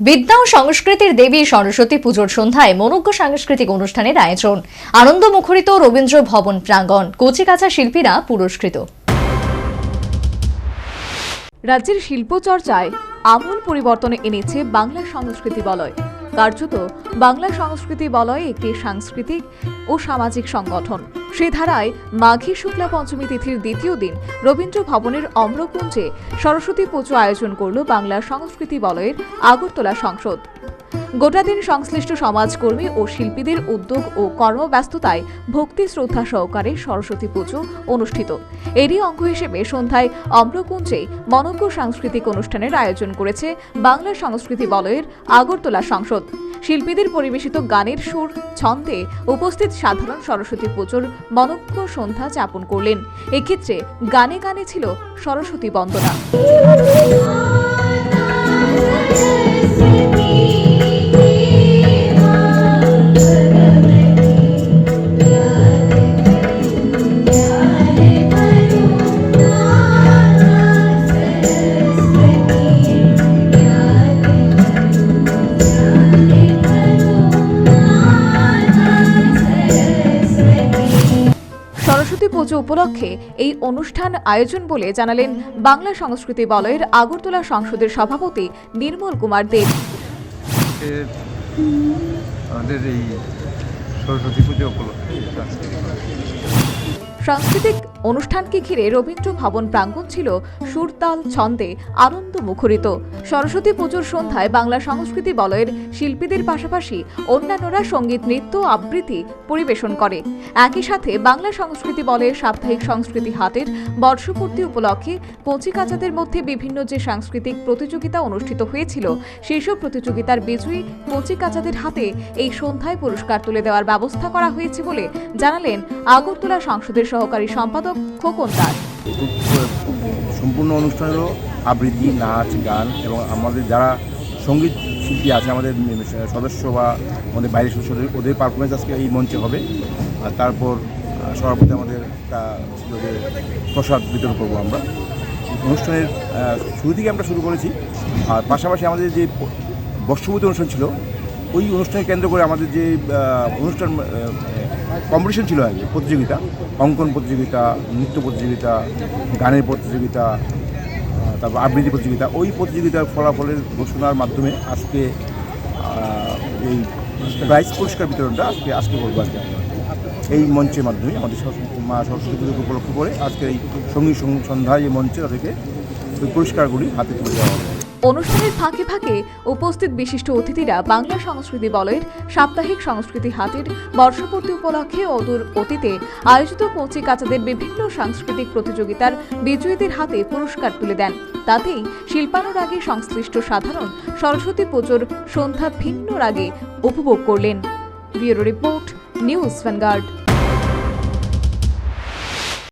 বিদ্যা ও সংস্কৃতির দেবী সরস্বতী পুজোর সন্ধ্যায় মনোজ্ঞ সাংস্কৃতিক অনুষ্ঠানের আয়োজন। আনন্দ মুখরিত রবীন্দ্র ভবন প্রাঙ্গণ, কচিকাঁচা শিল্পীরা পুরস্কৃত। রাজ্যের শিল্পচর্চায় আমূল পরিবর্তনে এনেছে বাংলা সংস্কৃতি বলয়। কার্যত বাংলা সংস্কৃতি বলয় একটি সাংস্কৃতিক ও সামাজিক সংগঠন। সে ধারায় মাঘী শুক্লা পঞ্চমী তিথির দ্বিতীয় দিন রবীন্দ্র ভবনের অম্রকুঞ্জে সরস্বতী পুজো আয়োজন করল বাংলা সংস্কৃতি বলয়ের আগরতলা সংসদ। গোটা দিন সংশ্লিষ্ট সমাজকর্মী ও শিল্পীদের উদ্যোগ ও কর্মব্যস্ততায় ভক্তি, শ্রদ্ধা সহকারে সরস্বতী পুজো অনুষ্ঠিত। এরই অঙ্গ হিসেবে সন্ধ্যায় অম্রকুঞ্জে মনজ্ঞ সাংস্কৃতিক অনুষ্ঠানের আয়োজন করেছে বাংলা সংস্কৃতি বলয়ের আগরতলা সংসদ। শিল্পীদের পরিবেশিত গানের সুর, ছন্দে উপস্থিত সাধারণ সরস্বতী পুজোর মনজ্ঞ সন্ধ্যা যাপন করলেন। এক্ষেত্রে গানে গানে ছিল সরস্বতী বন্দনা। পুজো উপলক্ষে এই অনুষ্ঠান আয়োজন বলে জানালেন বাংলা সংস্কৃতি বলয়ের আগরতলা সংসদের সভাপতি নির্মল কুমার দেব আমাদের এই সরস্বতী পুজো উপলক্ষে। সাংস্কৃতিক অনুষ্ঠানকে ঘিরে রবীন্দ্র ভবন প্রাঙ্গণ ছিল সুরতাল, ছন্দে আনন্দ মুখরিত সরস্বতী পুজোর সন্ধ্যায় বাংলা সংস্কৃতি বলয়ের শিল্পীদের পাশাপাশি অন্যান্যরা সংগীত, নৃত্য আবৃত্তি পরিবেশন করে। একই সাথে বাংলা সংস্কৃতি বলয়ের সাপ্তাহিক সংস্কৃতি হাটের বর্ষপূর্তি উপলক্ষে কচিকাচাদের মধ্যে বিভিন্ন যে সাংস্কৃতিক প্রতিযোগিতা অনুষ্ঠিত হয়েছিল, সেসব প্রতিযোগিতার বিজয়ী কচিকাচাদের হাতে এই সন্ধ্যায় পুরস্কার তুলে দেওয়ার ব্যবস্থা করা হয়েছে বলে জানালেন আগরতলা সংসদের সহকারী সম্পাদক খোকন দাস সম্পূর্ণ অনুষ্ঠানেরও আবৃত্তি, নাচ, গান এবং আমাদের যারা সংগীত শিল্পী আছে, আমাদের সদস্য বা আমাদের বাইরের সদস্য ওদের পারফরমেন্স আজকে এই মঞ্চে হবে। আর তারপর সভাপতি আমাদের প্রসাদ বিতরণ করব আমরা। অনুষ্ঠানের শুরু থেকে আমরা শুরু করেছি। আর পাশাপাশি আমাদের যে বর্ষপূর্তি অনুষ্ঠান ছিল ওই অনুষ্ঠানকে কেন্দ্র করে আমাদের যে অনুষ্ঠান কম্পিটিশন ছিল আগে, প্রতিযোগিতা, অঙ্কন প্রতিযোগিতা, নৃত্য প্রতিযোগিতা, গানের প্রতিযোগিতা তারপর আবৃত্তি প্রতিযোগিতা, ওই প্রতিযোগিতার ফলাফলের ঘোষণার মাধ্যমে আজকে এই প্রাইজ পুরস্কার বিতরণটা আজকে আজকে করব আর এই মঞ্চের মাধ্যমে আমাদের মা সরস্বতী পুজোকে উপলক্ষ করে আজকে এই সংগীত সন্ধ্যায় যে মঞ্চে তাদেরকে ওই পুরস্কারগুলি হাতে তুলে দেওয়া হবে। অনুষ্ঠানের ফাঁকে ফাঁকে উপস্থিত বিশিষ্ট অতিথিরা বাংলা সংস্কৃতি বলয়ের সাপ্তাহিক সংস্কৃতি হাটের বর্ষপূর্তি উপলক্ষে অদূর অতীতে আয়োজিত কচি কাচাদের বিভিন্ন সাংস্কৃতিক প্রতিযোগিতার বিজয়ীদের হাতে পুরস্কার তুলে দেন। তাতেই শিল্পানুরাগে সংশ্লিষ্ট সাধারণ সরস্বতী পুজোর সন্ধ্যা ভিন্ন রাগে উপভোগ করলেন। Bureau report, news Vanguard.